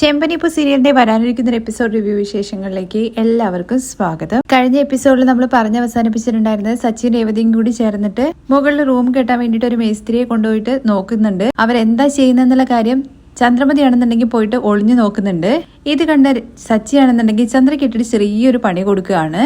ചെമ്പനിപ്പു സീരിയലിന്റെ വരാനിരിക്കുന്ന episode review വിശേഷങ്ങളിലേക്ക് എല്ലാവർക്കും സ്വാഗതം. കഴിഞ്ഞ എപ്പിസോഡിൽ നമ്മൾ പറഞ്ഞ് അവസാനിപ്പിച്ചിട്ടുണ്ടായിരുന്നത് സച്ചിൻ രേവതിയും കൂടി ചേർന്നിട്ട് മുകളിൽ റൂം കെട്ടാൻ വേണ്ടിയിട്ട് ഒരു മേസ്ത്രിയെ കൊണ്ടുപോയിട്ട് നോക്കുന്നുണ്ട്. അവരെന്താ ചെയ്യുന്നെന്നുള്ള കാര്യം ചന്ദ്രമതിയാണെന്നുണ്ടെങ്കിൽ പോയിട്ട് ഒളിഞ്ഞു നോക്കുന്നുണ്ട്. ഇത് കണ്ട സച്ചിയാണെന്നുണ്ടെങ്കിൽ ചന്ദ്രയ്ക്ക് ഇട്ടിട്ട് ചെറിയൊരു പണി കൊടുക്കുകയാണ്.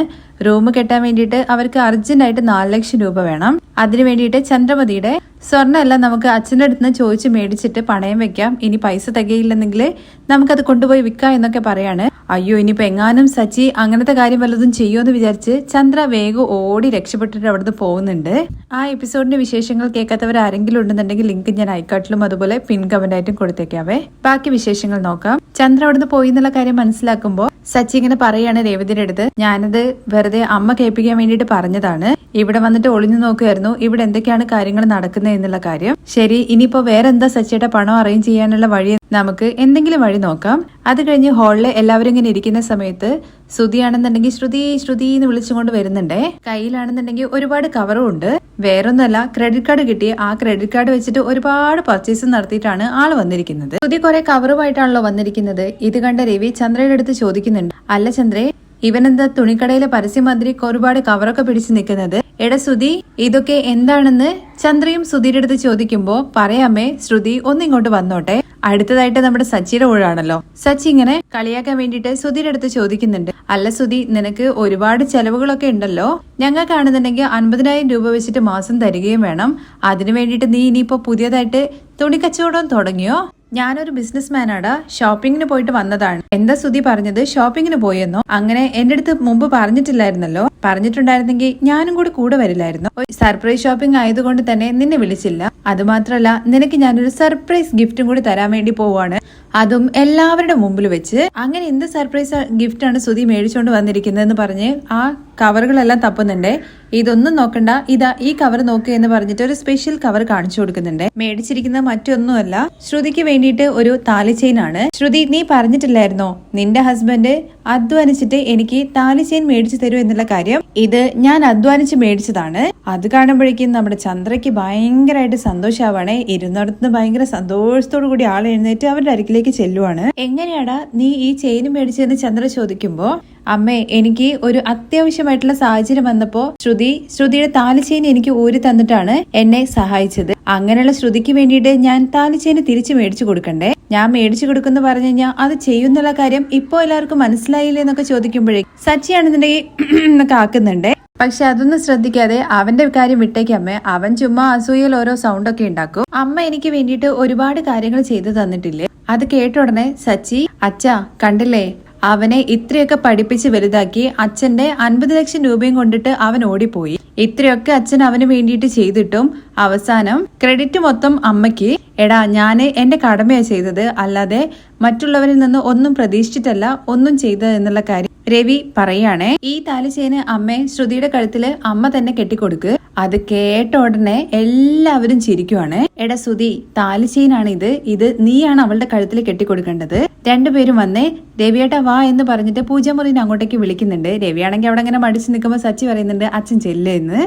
റൂം കെട്ടാൻ വേണ്ടിയിട്ട് അവർക്ക് അർജന്റായിട്ട് നാല് ലക്ഷം രൂപ വേണം. അതിനു വേണ്ടിയിട്ട് ചന്ദ്രമതിയുടെ സ്വർണമെല്ലാം നമുക്ക് അച്ഛന്റെ അടുത്ത് നിന്ന് ചോദിച്ച് മേടിച്ചിട്ട് പണയം വെക്കാം. ഇനി പൈസ തികയില്ലെന്നെങ്കിൽ നമുക്കത് കൊണ്ടുപോയി വിൽക്കാം എന്നൊക്കെ പറയാണ്. അയ്യോ ഇനിയിപ്പോൾ എങ്ങാനും സച്ചി അങ്ങനത്തെ കാര്യം വല്ലതും ചെയ്യുമെന്ന് വിചാരിച്ച് ചന്ദ്ര വേഗം ഓടി രക്ഷപ്പെട്ടിട്ട് അവിടുന്ന് പോകുന്നുണ്ട്. ആ എപ്പിസോഡിന്റെ വിശേഷങ്ങൾ കേൾക്കാത്തവർ ആരെങ്കിലും ഉണ്ടെന്നുണ്ടെങ്കിൽ ലിങ്ക് ഞാൻ ഐക്കാട്ടിലും അതുപോലെ പിൻ കമന്റായിട്ടും കൊടുത്തേക്കാവേ. ബാക്കി വിശേഷങ്ങൾ നോക്കാം. ചന്ദ്ര അവിടുന്ന് പോയി എന്നുള്ള കാര്യം മനസ്സിലാക്കുമ്പോൾ സച്ചി ഇങ്ങനെ പറയാണ് രേവതിയുടെ അടുത്ത് ഞാനത് വെറുതെ അമ്മ കേൾപ്പിക്കാൻ വേണ്ടിയിട്ട് പറഞ്ഞതാണ്. ഇവിടെ വന്നിട്ട് ഒളിഞ്ഞു നോക്കുമായിരുന്നു ഇവിടെ എന്തൊക്കെയാണ് കാര്യങ്ങൾ നടക്കുന്നത് എന്നുള്ള കാര്യം. ശരി ഇനിയിപ്പോ വേറെ എന്താ സച്ചിയുടെ പണം അറേഞ്ച് ചെയ്യാനുള്ള വഴി നമുക്ക് എന്തെങ്കിലും വഴി നോക്കാം. അത് കഴിഞ്ഞ് ഹാളിൽ എല്ലാവരും ഇങ്ങനെ ഇരിക്കുന്ന സമയത്ത് ശ്രുതിയാണെന്നുണ്ടെങ്കിൽ ശ്രുതി ശ്രുതി എന്ന് വിളിച്ചുകൊണ്ട് വരുന്നുണ്ടേ. കയ്യിലാണെന്നുണ്ടെങ്കിൽ ഒരുപാട് കവറും ഉണ്ട്. വേറൊന്നുമല്ല ക്രെഡിറ്റ് കാർഡ് കിട്ടി. ആ ക്രെഡിറ്റ് കാർഡ് വെച്ചിട്ട് ഒരുപാട് പർച്ചേസ് നടത്തിയിട്ടാണ് ആൾ വന്നിരിക്കുന്നത്. ശ്രുതി കുറെ കവറുമായിട്ടാണല്ലോ വന്നിരിക്കുന്നത്. ഇത് കണ്ട രവി ചന്ദ്രയുടെ അടുത്ത് ചോദിക്കുന്നുണ്ട് അല്ല ചന്ദ്രേ ഇവനെന്താ തുണിക്കടയിലെ പരസ്യമന്ത്രി ഒരുപാട് കവറൊക്കെ പിടിച്ചു നിൽക്കുന്നത്? എട ശ്രുതി ഇതൊക്കെ എന്താണെന്ന് ചന്ദ്രയും സുധീരുടെ അടുത്ത് ചോദിക്കുമ്പോ പറയാമേ ശ്രുതി ഒന്നിങ്ങോട്ട് വന്നോട്ടെ. അടുത്തതായിട്ട് നമ്മുടെ സച്ചിയുടെ ഊഴാണല്ലോ. സച്ചി ഇങ്ങനെ കളിയാക്കാൻ വേണ്ടിയിട്ട് സുധിയുടെ അടുത്ത് ചോദിക്കുന്നുണ്ട്. അല്ല സുധി നിനക്ക് ഒരുപാട് ചെലവുകളൊക്കെ ഉണ്ടല്ലോ. ഞങ്ങൾക്കാണെന്നുണ്ടെങ്കിൽ അൻപതിനായിരം രൂപ വെച്ചിട്ട് മാസം തരികയും വേണം. അതിനു വേണ്ടിയിട്ട് നീ ഇനിയിപ്പോ പുതിയതായിട്ട് തുണിക്കച്ചവടം തുടങ്ങിയോ? ഞാനൊരു ബിസിനസ് മാനാടാ ഷോപ്പിങ്ങിന് പോയിട്ട് വന്നതാണ്. എന്താ സുതി പറഞ്ഞത്? ഷോപ്പിങ്ങിന് പോയെന്നോ? അങ്ങനെ എന്റെ അടുത്ത് മുമ്പ് പറഞ്ഞിട്ടില്ലായിരുന്നല്ലോ? പറഞ്ഞിട്ടുണ്ടായിരുന്നെങ്കിൽ ഞാനും കൂടി കൂടെ വരില്ലായിരുന്നു? സർപ്രൈസ് ഷോപ്പിംഗ് ആയതുകൊണ്ട് തന്നെ നിന്നെ വിളിച്ചില്ല. അതുമാത്രമല്ല നിനക്ക് ഞാനൊരു സർപ്രൈസ് ഗിഫ്റ്റും കൂടി തരാൻ വേണ്ടി പോവാണ്. അതും എല്ലാവരുടെ മുമ്പിൽ വെച്ച് അങ്ങനെ എന്ത് സർപ്രൈസ് ഗിഫ്റ്റ് ആണ് സുധി മേടിച്ചുകൊണ്ട് വന്നിരിക്കുന്നതെന്ന് പറഞ്ഞ് ആ കവറുകളെല്ലാം തപ്പുന്നുണ്ട്. ഇതൊന്നും നോക്കണ്ട. ഇതാ ഈ കവർ നോക്കുക എന്ന് പറഞ്ഞിട്ട് ഒരു സ്പെഷ്യൽ കവർ കാണിച്ചു കൊടുക്കുന്നുണ്ട്. മേടിച്ചിരിക്കുന്ന മറ്റൊന്നുമല്ല. ശ്രുതിക്ക് വേണ്ടിയിട്ട് ഒരു താലി ചെയിൻ ആണ്. ശ്രുതി നീ പറഞ്ഞിട്ടില്ലായിരുന്നോ? നിന്റെ ഹസ്ബൻഡ് അധ്വാനിച്ചിട്ട് എനിക്ക് താലി ചെയിൻ മേടിച്ചു തരൂ എന്നുള്ള കാര്യം? ഇത് ഞാൻ അധ്വാനിച്ച് മേടിച്ചതാണ്. അത് കാണുമ്പോഴേക്കും നമ്മുടെ ചന്ദ്രയ്ക്ക് ഭയങ്കരമായിട്ട് സന്തോഷമാവാണേ ഇരുന്നിടത്ത് ഭയങ്കര സന്തോഷത്തോടു കൂടി ആൾ എഴുന്നേറ്റ് അവരുടെ അരികിലേക്ക് ചെല്ലുവാണ്. എങ്ങനെയാടാ നീ ഈ ചെയിൻ മേടിച്ചതെന്ന് ചന്ദ്ര ചോദിക്കുമ്പോ അമ്മേ എനിക്ക് ഒരു അത്യാവശ്യമായിട്ടുള്ള സാഹചര്യം വന്നപ്പോ ശ്രുതി ശ്രുതിയുടെ താലിച്ചേന് എനിക്ക് ഊരി തന്നിട്ടാണ് എന്നെ സഹായിച്ചത്. അങ്ങനെയുള്ള ശ്രുതിക്ക് വേണ്ടിയിട്ട് ഞാൻ താലിച്ചേന് തിരിച്ചു മേടിച്ചു കൊടുക്കണ്ടേ? ഞാൻ മേടിച്ചു കൊടുക്കുന്ന പറഞ്ഞു കഴിഞ്ഞാൽ അത് ചെയ്യുന്നുള്ള കാര്യം ഇപ്പോ എല്ലാവർക്കും മനസ്സിലായില്ലേ എന്നൊക്കെ ചോദിക്കുമ്പോഴേ സച്ചിയാണെന്നുണ്ടെങ്കിൽ എന്നൊക്കെ ആക്കുന്നുണ്ടേ. പക്ഷെ അതൊന്നും ശ്രദ്ധിക്കാതെ അവന്റെ കാര്യം വിട്ടേക്ക് അമ്മേ. അവൻ ചുമ്മാ അസൂയയിൽ ഓരോ സൗണ്ട് ഒക്കെ ഉണ്ടാക്കും. അമ്മ എനിക്ക് വേണ്ടിയിട്ട് ഒരുപാട് കാര്യങ്ങൾ ചെയ്തു തന്നിട്ടില്ലേ? അത് കേട്ട ഉടനെ സച്ചി അച്ഛ കണ്ടില്ലേ? അവനെ ഇത്രയൊക്കെ പഠിപ്പിച്ച് വലുതാക്കി അച്ഛന്റെ അൻപത് ലക്ഷം രൂപയും കൊണ്ടിട്ട് അവൻ ഓടിപ്പോയി. ഇത്രയൊക്കെ അച്ഛൻ അവന് വേണ്ടിയിട്ട് ചെയ്തിട്ടും അവസാനം ക്രെഡിറ്റ് മൊത്തം അമ്മയ്ക്ക് എടാ ഞാൻ എന്റെ കടമയാണ് ചെയ്തത്. അല്ലാതെ മറ്റുള്ളവരിൽ നിന്ന് ഒന്നും പ്രതീക്ഷിച്ചിട്ടല്ല ഒന്നും ചെയ്തത് എന്നുള്ള കാര്യം രവി പറയാണേ. ഈ താലിച്ചേന് അമ്മയെ ശ്രുതിയുടെ കഴുത്തിൽ അമ്മ തന്നെ കെട്ടിക്കൊടുക്ക്. അത് കേട്ട ഉടനെ എല്ലാവരും ചിരിക്കുവാണ്. എടാ ശ്രുതി താലിച്ചെയിനാണ് ഇത് ഇത് നീയാണ് അവളുടെ കഴുത്തിൽ കെട്ടിക്കൊടുക്കേണ്ടത്. രണ്ടുപേരും വന്നേ രവിയേട്ട വാ എന്ന് പറഞ്ഞിട്ട് പൂജാമുറിനെ അങ്ങോട്ടേക്ക് വിളിക്കുന്നുണ്ട്. രവിയാണെങ്കിൽ അവിടെ അങ്ങനെ മടിച്ചു നിൽക്കുമ്പോൾ സച്ചി പറയുന്നുണ്ട് അച്ഛൻ ചെല്ലെന്ന്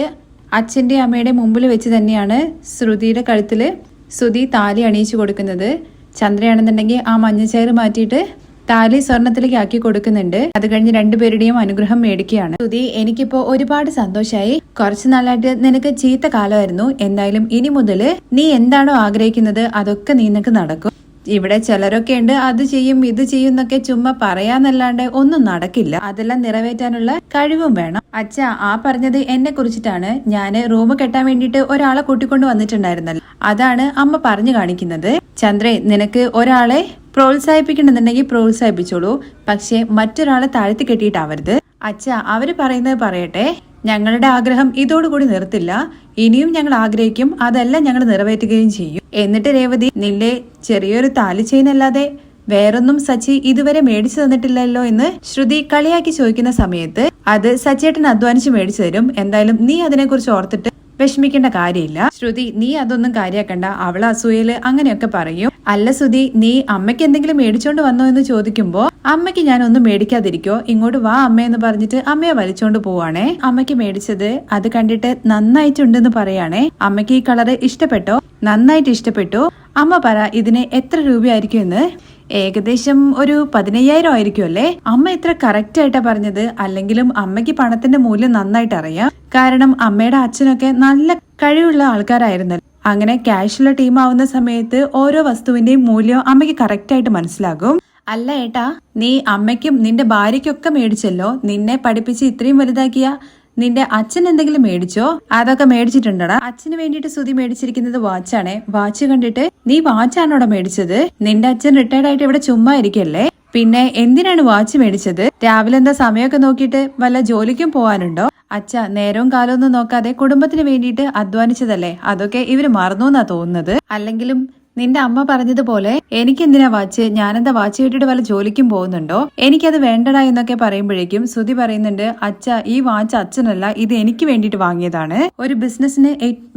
അച്ഛന്റെ അമ്മയുടെ മുമ്പിൽ വെച്ച് തന്നെയാണ് ശ്രുതിയുടെ കഴുത്തിൽ ശ്രുതി താലി അണിയിച്ചു കൊടുക്കുന്നത്. ചന്ദ്രയാണെന്നുണ്ടെങ്കിൽ ആ മഞ്ഞച്ചയറ് മാറ്റിയിട്ട് താലി സ്വർണത്തിലേക്ക് ആക്കി കൊടുക്കുന്നുണ്ട്. അത് കഴിഞ്ഞ് രണ്ടുപേരുടെയും അനുഗ്രഹം മേടിക്കുകയാണ്. സുധി എനിക്കിപ്പോ ഒരുപാട് സന്തോഷമായി കുറച്ചു നാളായിട്ട് നിനക്ക് ചീത്ത കാലമായിരുന്നു. എന്തായാലും ഇനി മുതൽ നീ എന്താണോ ആഗ്രഹിക്കുന്നത് അതൊക്കെ നിനക്ക് നടക്കും. ഇവിടെ ചിലരൊക്കെ ഉണ്ട് അത് ചെയ്യും ഇത് ചെയ്യും എന്നൊക്കെ ചുമ്മാ പറയാന്നല്ലാണ്ട് ഒന്നും നടക്കില്ല. അതെല്ലാം നിറവേറ്റാനുള്ള കഴിവും വേണം. അച്ഛ ആ പറഞ്ഞത് എന്നെ കുറിച്ചിട്ടാണ്. ഞാൻ റൂം കെട്ടാൻ വേണ്ടിയിട്ട് ഒരാളെ കൂട്ടിക്കൊണ്ട് വന്നിട്ടുണ്ടായിരുന്നല്ലോ. അതാണ് അമ്മ പറഞ്ഞു കാണിക്കുന്നത്. ചന്ദ്രേ നിനക്ക് ഒരാളെ പ്രോത്സാഹിപ്പിക്കണമെന്നുണ്ടെങ്കിൽ പ്രോത്സാഹിപ്പിച്ചോളൂ. പക്ഷെ മറ്റൊരാളെ താഴ്ത്തി കെട്ടിയിട്ടാവരുത്. അച്ഛ അവർ പറയുന്നത് പറയട്ടെ. ഞങ്ങളുടെ ആഗ്രഹം ഇതോടുകൂടി നിർത്തില്ല. ഇനിയും ഞങ്ങൾ ആഗ്രഹിക്കും അതെല്ലാം ഞങ്ങൾ നിറവേറ്റുകയും ചെയ്യും. എന്നിട്ട് രേവതി നിന്റെ ചെറിയൊരു താലി ചെയിനല്ലാതെ വേറൊന്നും സച്ചി ഇതുവരെ മേടിച്ചു തന്നിട്ടില്ലല്ലോ എന്ന് ശ്രുതി കളിയാക്കി ചോദിക്കുന്ന സമയത്ത് അത് സച്ചേട്ടൻ അധ്വാനിച്ച് മേടിച്ചു തരും. എന്തായാലും നീ അതിനെക്കുറിച്ച് ഓർത്തിട്ട് വിഷമിക്കേണ്ട കാര്യമില്ല. ശ്രുതി നീ അതൊന്നും കാര്യാക്കണ്ട. അവൾ അസൂയയിൽ അങ്ങനെയൊക്കെ പറയും. അല്ല സുധി നീ അമ്മയ്ക്ക് എന്തെങ്കിലും മേടിച്ചോണ്ട് വന്നോ എന്ന് ചോദിക്കുമ്പോ അമ്മയ്ക്ക് ഞാൻ ഒന്നും മേടിക്കാതിരിക്കോ ഇങ്ങോട്ട് വാ അമ്മ എന്ന് പറഞ്ഞിട്ട് അമ്മയെ വലിച്ചോണ്ട് പോവാണേ. അമ്മയ്ക്ക് മേടിച്ചത് അത് കണ്ടിട്ട് നന്നായിട്ടുണ്ടെന്ന് പറയാണേ. അമ്മയ്ക്ക് ഈ കളറ് ഇഷ്ടപ്പെട്ടോ? നന്നായിട്ട് ഇഷ്ടപ്പെട്ടു. അമ്മ പറ ഇതിന് എത്ര രൂപയായിരിക്കും എന്ന്? ഏകദേശം ഒരു പതിനയ്യായിരം ആയിരിക്കും അല്ലേ? അമ്മ ഇത്ര കറക്റ്റ് ആയിട്ടാ പറഞ്ഞത്. അല്ലെങ്കിലും അമ്മയ്ക്ക് പണത്തിന്റെ മൂല്യം നന്നായിട്ട് അറിയാം. കാരണം അമ്മയുടെ അച്ഛനൊക്കെ നല്ല കഴിവുള്ള ആൾക്കാരായിരുന്നു അങ്ങനെ ക്യാഷുള്ള ടീം ആവുന്ന സമയത്ത് ഓരോ വസ്തുവിന്റെയും മൂല്യം അമ്മയ്ക്ക് കറക്റ്റ് ആയിട്ട് മനസ്സിലാകും. അല്ല ഏട്ടാ നീ അമ്മയ്ക്കും നിന്റെ ഭാര്യയ്ക്കൊക്കെ മേടിച്ചല്ലോ. നിന്നെ പഠിപ്പിച്ച് ഇത്രയും വലുതാക്കിയ നിന്റെ അച്ഛൻ എന്തെങ്കിലും മേടിച്ചോ? അതൊക്കെ മേടിച്ചിട്ടുണ്ടടാ. അച്ഛന് വേണ്ടിയിട്ട് സുതി മേടിച്ചിരിക്കുന്നത് വാച്ചാണേ വാച്ച് കണ്ടിട്ട് നീ വാച്ചാണോടാ മേടിച്ചത്? നിന്റെ അച്ഛൻ റിട്ടയർഡ് ആയിട്ട് ഇവിടെ ചുമ്മാ ഇരിക്കല്ലേ? പിന്നെ എന്തിനാണ് വാച്ച് മേടിച്ചത്? രാവിലെ എന്താ സമയമൊക്കെ നോക്കിയിട്ട് വല്ല ജോലിക്കും പോവാനുണ്ടോ അച്ഛ നേരവും കാലമൊന്നും നോക്കാതെ കുടുംബത്തിന് വേണ്ടിയിട്ട് അധ്വാനിച്ചതല്ലേ? അതൊക്കെ ഇവർ മറന്നു എന്നാ തോന്നുന്നത്. അല്ലെങ്കിലും നിന്റെ അമ്മ പറഞ്ഞതുപോലെ എനിക്ക് എന്തിനാ വാച്ച്? ഞാനെന്താ വാച്ച് കിട്ടിയിട്ട് വല്ല ജോലിക്കും പോകുന്നുണ്ടോ? എനിക്കത് വേണ്ടടാ എന്നൊക്കെ പറയുമ്പോഴേക്കും ശ്രുതി പറയുന്നുണ്ട് അച്ഛ ഈ വാച്ച് അച്ഛനല്ല ഇത് എനിക്ക് വേണ്ടിയിട്ട് വാങ്ങിയതാണ്. ഒരു ബിസിനസ്സിന്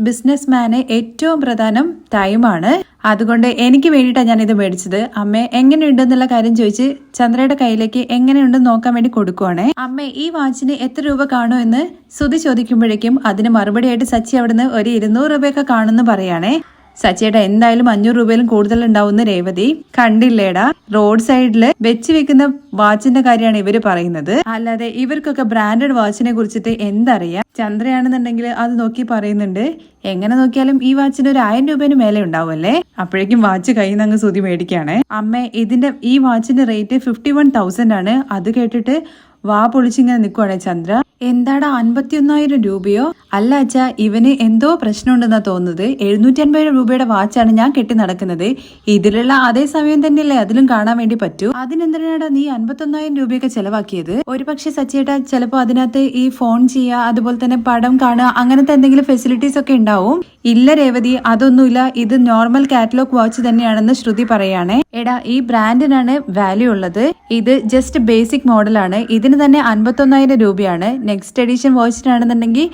ബിസിനസ് മാന് ഏറ്റവും പ്രധാനം ടൈമാണ്. അതുകൊണ്ട് എനിക്ക് വേണ്ടിയിട്ടാണ് ഞാൻ ഇത് മേടിച്ചത്. അമ്മ എങ്ങനെയുണ്ടെന്നുള്ള കാര്യം ചോദിച്ച് ചന്ദ്രയുടെ കയ്യിലേക്ക് എങ്ങനെയുണ്ടെന്ന് നോക്കാൻ വേണ്ടി കൊടുക്കുവാണ്. അമ്മ ഈ വാച്ചിന് എത്ര രൂപ കാണോ എന്ന് ശ്രുതി ചോദിക്കുമ്പോഴേക്കും അതിന് മറുപടിയായിട്ട് സച്ചി അവിടുന്ന് ഒരു ഇരുന്നൂറ് രൂപയൊക്കെ കാണുമെന്ന് പറയാണേ. സച്ചിയേട്ടാ എന്തായാലും അഞ്ഞൂറ് രൂപയിലും കൂടുതൽ ഉണ്ടാവുന്ന രേവതി കണ്ടില്ലേടാ. റോഡ് സൈഡിൽ വെച്ച് വെക്കുന്ന വാച്ചിന്റെ കാര്യമാണ് ഇവർ പറയുന്നത്. അല്ലാതെ ഇവർക്കൊക്കെ ബ്രാൻഡഡ് വാച്ചിനെ കുറിച്ചിട്ട് എന്തറിയാം? ചന്ദ്രയാണെന്നുണ്ടെങ്കിൽ അത് നോക്കി പറയുന്നുണ്ട്. എങ്ങനെ നോക്കിയാലും ഈ വാച്ചിന് ഒരു ആയിരം രൂപേന് മേലെ ഉണ്ടാവുമല്ലേ? അപ്പോഴേക്കും വാച്ച് കയ്യിൽ നിന്ന് അങ്ങ് സുതി മേടിക്കാണ് അമ്മ ഇതിന്റെ ഈ വാച്ചിന്റെ റേറ്റ് ഫിഫ്റ്റി വൺ തൗസൻഡ് ആണ്. അത് കേട്ടിട്ട് വാ പൊളിച്ചിങ്ങനെ നിൽക്കുവാണ് ചന്ദ്ര. എന്താടാ അൻപത്തിയൊന്നായിരം രൂപയോ? അല്ല അച്ഛാ ഇവന് എന്തോ പ്രശ്നമുണ്ടെന്നാ തോന്നുന്നത്. എഴുന്നൂറ്റി അൻപത് രൂപയുടെ വാച്ചാണ് ഞാൻ കെട്ടി നടക്കുന്നത്. ഇതിലുള്ള അതേ സമയം തന്നെയല്ലേ അതിലും കാണാൻ വേണ്ടി പറ്റൂ. അതിനെന്തിനാടാ നീ അൻപത്തൊന്നായിരം രൂപയൊക്കെ ചെലവാക്കിയത്? ഒരു പക്ഷെ സച്ചേട്ടാ ചിലപ്പോ അതിനകത്ത് ഈ ഫോൺ ചെയ്യുക അതുപോലെ തന്നെ പടം കാണുക അങ്ങനത്തെ എന്തെങ്കിലും ഫെസിലിറ്റീസ് ഒക്കെ ഉണ്ടാവും. ഇല്ല രേവതി അതൊന്നുമില്ല. ഇത് നോർമൽ കാറ്റലോഗ് വാച്ച് തന്നെയാണെന്ന് ശ്രുതി പറയാണ്. എടാ ഈ ബ്രാൻഡിനാണ് വാല്യൂ ഉള്ളത്. ഇത് ജസ്റ്റ് ബേസിക് മോഡലാണ് ഇതിന് തന്നെ അൻപത്തൊന്നായിരം രൂപയാണ്. നെക്സ്റ്റ് എഡിഷൻ വാച്ചിനാണെന്നുണ്ടെങ്കിൽ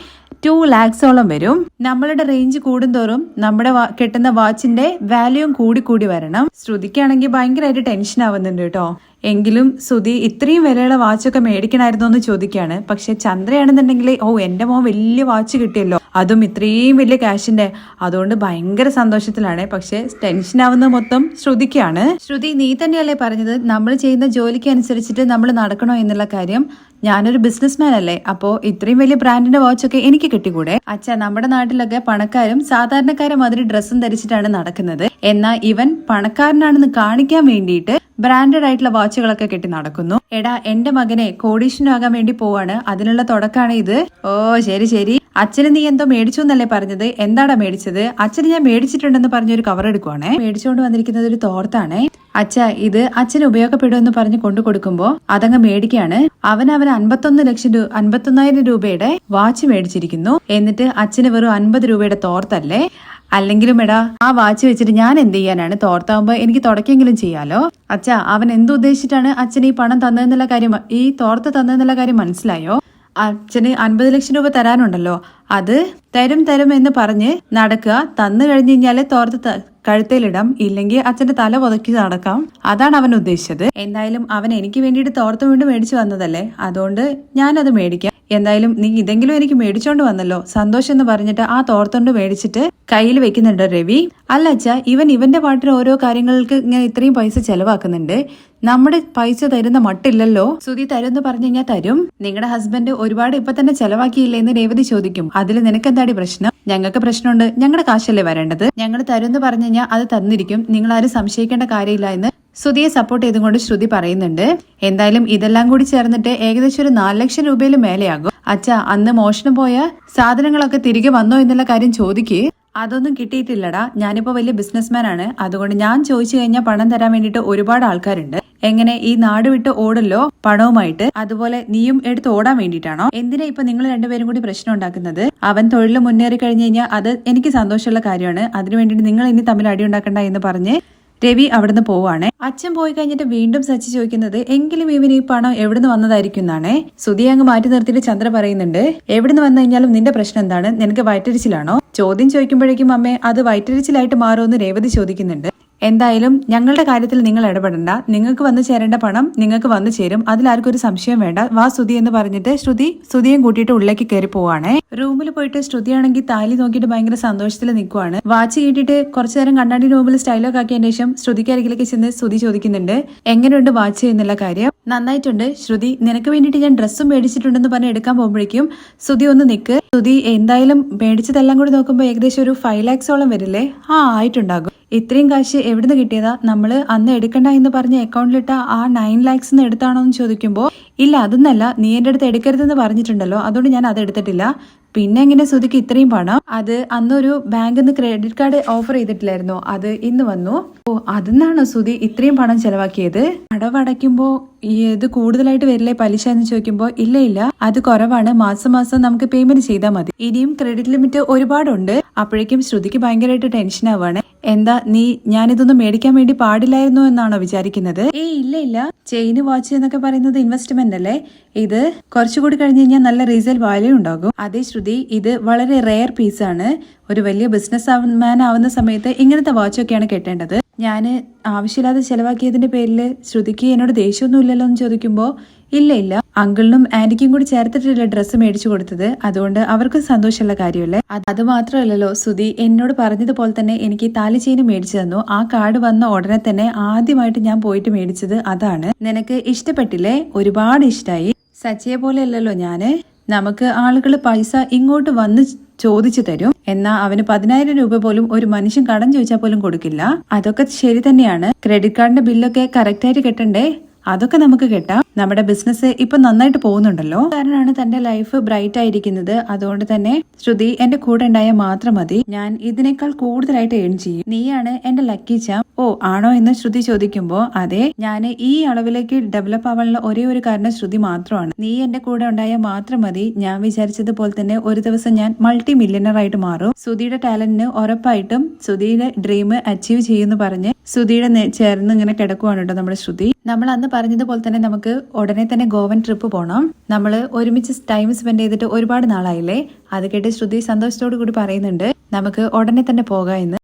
ടു ലാക്സോളം വരും. നമ്മളുടെ റേഞ്ച് കൂടുന്തോറും നമ്മുടെ കിട്ടുന്ന വാച്ചിന്റെ വാല്യൂം കൂടി കൂടി വരണം. ശ്രുതിക്കാണെങ്കിൽ ഭയങ്കരമായിട്ട് ടെൻഷൻ ആവുന്നുണ്ട് കേട്ടോ. എങ്കിലും സുധി ഇത്രയും വിലയുള്ള വാച്ചൊക്കെ മേടിക്കണമായിരുന്നോ എന്ന് ചോദിക്കുകയാണ്. പക്ഷെ ചന്ദ്രയാണെന്നുണ്ടെങ്കിൽ ഓ എന്റെ മോൻ വലിയ വാച്ച് കിട്ടിയല്ലോ. അതും ഇത്രയും വലിയ ക്യാഷിന്റെ അതുകൊണ്ട് ഭയങ്കര സന്തോഷത്തിലാണ്. പക്ഷെ ടെൻഷൻ ആവുന്നത് മൊത്തം ശ്രുതിക്കാണ്. ശ്രുതി നീ തന്നെയല്ലേ പറഞ്ഞത് നമ്മൾ ചെയ്യുന്ന ജോലിക്ക് അനുസരിച്ചിട്ട് നമ്മൾ നടക്കണോ എന്നുള്ള കാര്യം. ഞാനൊരു ബിസിനസ്മാൻ അല്ലേ? അപ്പോ ഇത്രയും വലിയ ബ്രാൻഡിന്റെ വാച്ചൊക്കെ എനിക്ക് കിട്ടിക്കൂടെ? അച്ഛാ നമ്മുടെ നാട്ടിലൊക്കെ പണക്കാരും സാധാരണക്കാരും മാതിരി ഡ്രസ്സും ധരിച്ചിട്ടാണ് നടക്കുന്നത്. എന്നാ ഇവൻ പണക്കാരനാണെന്ന് കാണിക്കാൻ വേണ്ടിയിട്ട് ബ്രാൻഡഡ് ആയിട്ടുള്ള വാച്ചുകളൊക്കെ കെട്ടി നടക്കുന്നു. എടാ എന്റെ മകനെ കോടീശ്വരനാകാൻ വേണ്ടി പോവാണ്. അതിനുള്ള തുടക്കമാണ് ഇത്. ഓ ശരി ശരി. അച്ഛന് നീ എന്തോ മേടിച്ചു എന്നല്ലേ പറഞ്ഞത്? എന്താടാ മേടിച്ചത്? അച്ഛന് ഞാൻ മേടിച്ചിട്ടുണ്ടെന്ന് പറഞ്ഞൊരു കവർ എടുക്കുവാണേ. മേടിച്ചുകൊണ്ട് വന്നിരിക്കുന്നത് ഒരു തോർത്താണേ. അച്ഛ ഇത് അച്ഛന് ഉപയോഗപ്പെടുമെന്ന് പറഞ്ഞ് കൊണ്ടു കൊടുക്കുമ്പോ അതങ്ങ് മേടിക്കാണ്. അവൻ അവൻ അൻപത്തൊന്ന് ലക്ഷം രൂപ അൻപത്തൊന്നായിരം രൂപയുടെ വാച്ച് മേടിച്ചിരിക്കുന്നു. എന്നിട്ട് അച്ഛന് വെറും അൻപത് രൂപയുടെ തോർത്തല്ലേ? അല്ലെങ്കിലും എടാ ആ വാച്ച് വെച്ചിട്ട് ഞാൻ എന്ത് ചെയ്യാനാണ്? തോർത്താവുമ്പോ എനിക്ക് തുടക്കെങ്കിലും ചെയ്യാലോ? അച്ഛ അവൻ എന്തുദ്ദേശിച്ചിട്ടാണ് അച്ഛൻ ഈ പണം തന്നതെന്നുള്ള കാര്യം ഈ തോർത്ത് തന്നതെന്നുള്ള കാര്യം മനസ്സിലായോ? അച്ഛന് അൻപത് ലക്ഷം രൂപ തരാനുണ്ടല്ലോ. അത് തരും തരും എന്ന് പറഞ്ഞ് നടക്കുക. തന്നു കഴിഞ്ഞു കഴിഞ്ഞാൽ തോർത്ത് കഴുത്തേലിടാം. ഇല്ലെങ്കിൽ അച്ഛന്റെ തല പുതക്കി നടക്കാം. അതാണ് അവൻ ഉദ്ദേശിച്ചത്. എന്തായാലും അവൻ എനിക്ക് വേണ്ടിയിട്ട് തോർത്ത് വീണ്ടും മേടിച്ചു വന്നതല്ലേ? അതുകൊണ്ട് ഞാനത് മേടിക്കാം. എന്തായാലും നീ ഇതെങ്കിലും എനിക്ക് മേടിച്ചോണ്ട് വന്നല്ലോ. സന്തോഷം എന്ന് പറഞ്ഞിട്ട് ആ തോർത്തോണ്ട് മേടിച്ചിട്ട് കയ്യിൽ വെക്കുന്നുണ്ട് രവി. അല്ല അച്ഛ ഇവൻ ഇവന്റെ പാട്ടിന് ഓരോ കാര്യങ്ങൾക്ക് ഇങ്ങനെ ഇത്രയും പൈസ ചെലവാക്കുന്നുണ്ട്. നമ്മുടെ പൈസ തരുന്ന മട്ടില്ലല്ലോ. സുതി തരുമെന്ന് പറഞ്ഞു കഴിഞ്ഞാൽ തരും. നിങ്ങളുടെ ഹസ്ബൻഡ് ഒരുപാട് ഇപ്പൊ തന്നെ ചെലവാക്കിയില്ലേ എന്ന് രേവതി ചോദിക്കും. അതിൽ നിനക്കെന്താടി പ്രശ്നം? ഞങ്ങൾക്ക് പ്രശ്നമുണ്ട്. ഞങ്ങളുടെ കാശല്ലേ വരേണ്ടത്? ഞങ്ങൾ തരുമെന്ന് പറഞ്ഞു കഴിഞ്ഞാൽ അത് തന്നിരിക്കും. നിങ്ങൾ ആരും സംശയിക്കേണ്ട കാര്യമില്ല എന്ന് ശ്രുതിയെ സപ്പോർട്ട് ചെയ്തുകൊണ്ട് ശ്രുതി പറയുന്നുണ്ട് എന്തായാലും ഇതെല്ലാം കൂടി ചേർന്നിട്ട് ഏകദേശം ഒരു നാല് ലക്ഷം രൂപയിൽ മേലെയാകും. അച്ഛ അന്ന് മോഷണം പോയ സാധനങ്ങളൊക്കെ തിരികെ വന്നോ എന്നുള്ള കാര്യം ചോദിക്ക്. അതൊന്നും കിട്ടിയിട്ടില്ലടാ. ഞാനിപ്പോ വലിയ ബിസിനസ്മാൻ ആണ്. അതുകൊണ്ട് ഞാൻ ചോദിച്ചു കഴിഞ്ഞാൽ പണം തരാൻ വേണ്ടിയിട്ട് ഒരുപാട് ആൾക്കാരുണ്ട്. എങ്ങനെ ഈ നാട് വിട്ട് ഓടല്ലോ പണവുമായിട്ട്? അതുപോലെ നീയും എടുത്ത് ഓടാൻ വേണ്ടിയിട്ടാണോ? എന്തിനാ ഇപ്പൊ നിങ്ങൾ രണ്ടുപേരും കൂടി പ്രശ്നം ഉണ്ടാക്കുന്നത്? അവൻ തൊഴിൽ മുന്നേറി കഴിഞ്ഞു കഴിഞ്ഞാൽ അത് എനിക്ക് സന്തോഷമുള്ള കാര്യമാണ്. അതിനു വേണ്ടിയിട്ട് നിങ്ങൾ ഇനി തമ്മിൽ അടി ഉണ്ടാക്കണ്ട എന്ന് പറഞ്ഞ് രവി അവിടുന്ന് പോവാണ്. അച്ഛൻ പോയി കഴിഞ്ഞിട്ട് വീണ്ടും സച്ചി ചോദിക്കുന്നത് എങ്കിലും ഇവന് ഈ പണം എവിടുന്ന് വന്നതായിരിക്കും എന്നാണേ. സുധി അങ്ങ് മാറ്റി നിർത്തിയിട്ട് ചന്ദ്ര പറയുന്നുണ്ട് എവിടുന്ന് വന്നു കഴിഞ്ഞാലും നിന്റെ പ്രശ്നം എന്താണ്? നിനക്ക് വയറ്റരിച്ചിലാണോ? ചോദ്യം ചോദിക്കുമ്പോഴേക്കും അമ്മേ അത് വയറ്റരിച്ചിലായിട്ട് മാറുമെന്ന് രേവതി ചോദിക്കുന്നുണ്ട്. എന്തായാലും ഞങ്ങളുടെ കാര്യത്തിൽ നിങ്ങൾ ഇടപെടണ്ട. നിങ്ങൾക്ക് വന്നു ചേരേണ്ട പണം നിങ്ങൾക്ക് വന്നു ചേരും. അതിലാർക്കും ഒരു സംശയം വേണ്ട. വാ ശ്രുതി എന്ന് പറഞ്ഞിട്ട് ശ്രുതി ശ്രുതിയും കൂട്ടിയിട്ട് ഉള്ളിലേക്ക് കയറി പോവാണ്. റൂമിൽ പോയിട്ട് ശ്രുതിയാണെങ്കിൽ താലി നോക്കിയിട്ട് ഭയങ്കര സന്തോഷത്തിൽ നിൽക്കുവാണ്. വാച്ച് കിട്ടിയിട്ട് കുറച്ചു നേരം കണ്ണാടി റൂമിൽ സ്റ്റൈലൊക്കെ ആക്കിയതിന് ശേഷം ശ്രുതിക്ക് അരികിലേക്ക് ചെന്ന് ശ്രുതി ചോദിക്കുന്നുണ്ട്. എങ്ങനെയുണ്ട് വാച്ച് എന്നുള്ള കാര്യം? നന്നായിട്ടുണ്ട്. ശ്രുതി നിനക്ക് വേണ്ടിയിട്ട് ഞാൻ ഡ്രസ്സും മേടിച്ചിട്ടുണ്ടെന്ന് പറഞ്ഞ് എടുക്കാൻ പോകുമ്പോഴേക്കും ശ്രുതി ഒന്ന് നിൽക്ക് ശ്രുതി എന്തായാലും മേടിച്ചതെല്ലാം കൂടി നോക്കുമ്പോൾ ഏകദേശം ഒരു ഫൈവ് ലാക്സോളം വരില്ലേ? ആ ആയിട്ടുണ്ടാകും. ഇത്രയും കാശ് എവിടുന്ന് കിട്ടിയതാ? നമ്മൾ അന്ന് എടുക്കണ്ട എന്ന് പറഞ്ഞ അക്കൗണ്ടിലിട്ട ആ നയൻ ലാക്സ് എന്ന് എടുത്താണോ എന്ന് ചോദിക്കുമ്പോൾ ഇല്ല അതൊന്നല്ല. നീ എന്റെ അടുത്ത് എടുക്കരുതെന്ന് പറഞ്ഞിട്ടുണ്ടല്ലോ. അതുകൊണ്ട് ഞാൻ അത് എടുത്തിട്ടില്ല. പിന്നെ എങ്ങനെ ശ്രുതിക്ക് ഇത്രയും പണം? അത് അന്നൊരു ബാങ്കിൽ നിന്ന് ക്രെഡിറ്റ് കാർഡ് ഓഫർ ചെയ്തിട്ടില്ലായിരുന്നോ. അത് ഇന്ന് വന്നു. ഓ അതിന്നാണോ ശ്രുതി ഇത്രയും പണം ചെലവാക്കിയത്? അടവടയ്ക്കുമ്പോ ഈ ഇത് കൂടുതലായിട്ട് വരില്ലേ പലിശ എന്ന് ചോദിക്കുമ്പോൾ ഇല്ല ഇല്ല. അത് കുറവാണ്. മാസം മാസം നമുക്ക് പേയ്മെന്റ് ചെയ്താൽ മതി. ഇനിയും ക്രെഡിറ്റ് ലിമിറ്റ് ഒരുപാടുണ്ട്. അപ്പോഴേക്കും ശ്രുതിക്ക് ഭയങ്കരമായിട്ട് ടെൻഷൻ ആവാണ് എന്താ നീ ഞാനിതൊന്നും മേടിക്കാൻ വേണ്ടി പാടില്ലായിരുന്നു എന്നാണോ വിചാരിക്കുന്നത്? ഏ ഇല്ല ഇല്ല. ചെയിന് വാച്ച് എന്നൊക്കെ പറയുന്നത് ഇൻവെസ്റ്റ്മെന്റ് അല്ലേ? ഇത് കുറച്ചുകൂടി കഴിഞ്ഞ് കഴിഞ്ഞാൽ നല്ല റീസെയിൽ വാല്യൂ ഉണ്ടാകും. അതേ ശ്രുതി ഇത് വളരെ റെയർ പീസാണ് ഒരു വലിയ ബിസിനസ് മാൻ ആവുന്ന സമയത്ത് ഇങ്ങനത്തെ വാച്ചൊക്കെയാണ് കെട്ടേണ്ടത്. ഞാൻ ആവശ്യമില്ലാതെ ചെലവാക്കിയതിന്റെ പേരിൽ ശ്രുതിക്ക് എന്നോട് ദേഷ്യമൊന്നും ഇല്ലല്ലോ എന്ന് ചോദിക്കുമ്പോൾ ഇല്ല ഇല്ല. അങ്കിളിനും ആന്റിക്കും കൂടി ചേർത്തിട്ടില്ല ഡ്രസ്സ് മേടിച്ചു കൊടുത്തത്. അതുകൊണ്ട് അവർക്ക് സന്തോഷമുള്ള കാര്യമല്ലേ? അത് മാത്രമല്ലല്ലോ സുധി എന്നോട് പറഞ്ഞതുപോലെ തന്നെ എനിക്ക് താലി ചെയിന് മേടിച്ചു തന്നു. ആ കാർഡ് വന്ന ഉടനെ തന്നെ ആദ്യമായിട്ട് ഞാൻ പോയിട്ട് മേടിച്ചത് അതാണ്. നിനക്ക് ഇഷ്ടപ്പെട്ടില്ലേ? ഒരുപാട് ഇഷ്ടമായി സച്ചിയെ പോലെ അല്ലല്ലോ ഞാൻ. നമുക്ക് ആളുകൾ പൈസ ഇങ്ങോട്ട് വന്ന് ചോദിച്ചു തരും. എന്നാ അവന് പതിനായിരം രൂപ പോലും ഒരു മനുഷ്യൻ കടം ചോദിച്ചാൽ പോലും കൊടുക്കില്ല. അതൊക്കെ ശരി തന്നെയാണ്. ക്രെഡിറ്റ് കാർഡിന്റെ ബില്ലൊക്കെ കറക്റ്റായിട്ട് കെട്ടണ്ടേ? അതൊക്കെ നമുക്ക് കിട്ടാം. നമ്മുടെ ബിസിനസ് ഇപ്പൊ നന്നായിട്ട് പോകുന്നുണ്ടല്ലോ. കാരണമാണ് തന്റെ ലൈഫ് ബ്രൈറ്റ് ആയിരിക്കുന്നത്. അതുകൊണ്ട് തന്നെ ശ്രുതി എന്റെ കൂടെ ഉണ്ടായാൽ മാത്രം മതി. ഞാൻ ഇതിനേക്കാൾ കൂടുതലായിട്ട് ഏൺ ചെയ്യും. നീയാണ് എന്റെ ലക്കി ചാം ഓ ആണോ എന്ന് ശ്രുതി ചോദിക്കുമ്പോ അതെ ഞാൻ ഈ അളവിലേക്ക് ഡെവലപ്പ് ആവാനുള്ള ഒരേ ഒരു കാരണം ശ്രുതി മാത്രമാണ്. നീ എന്റെ കൂടെ ഉണ്ടായാൽ മാത്രം മതി. ഞാൻ വിചാരിച്ചതുപോലെ തന്നെ ഒരു ദിവസം ഞാൻ മൾട്ടി മില്യണർ ആയിട്ട് മാറും. സുധിയുടെ ടാലന്റിന് ഉറപ്പായിട്ടും സുധിയുടെ ഡ്രീം അച്ചീവ് ചെയ്യുമെന്ന് പറഞ്ഞ് സുധിയുടെ ചേർന്ന് ഇങ്ങനെ കിടക്കുവാണ് കേട്ടോ നമ്മുടെ ശ്രുതി. നമ്മൾ അന്ന് പറഞ്ഞതുപോലെ തന്നെ നമുക്ക് ഉടനെ തന്നെ ഗോവൻ ട്രിപ്പ് പോകണം നമ്മൾ ഒരുമിച്ച് ടൈം സ്പെൻഡ് ചെയ്തിട്ട് ഒരുപാട് നാളായില്ലേ? അത് കേട്ട് ശ്രുതി സന്തോഷത്തോടു കൂടി പറയുന്നുണ്ട്. നമുക്ക് ഉടനെ തന്നെ പോകാം എന്ന്.